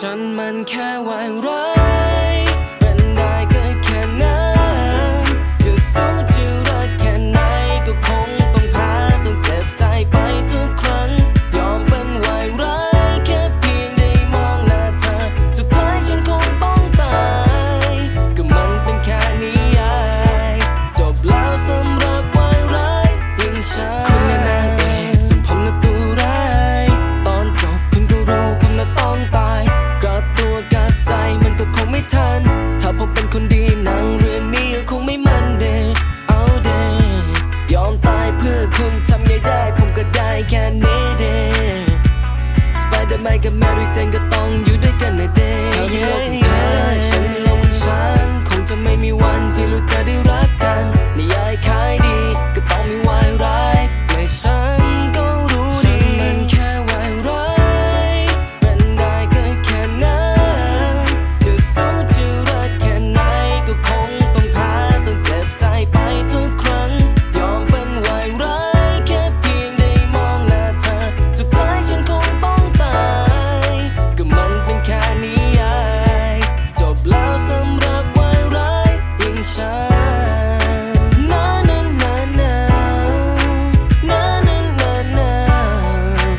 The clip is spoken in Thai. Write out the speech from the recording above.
ฉันมันแค่วายร้าย make a merry thing a tongue you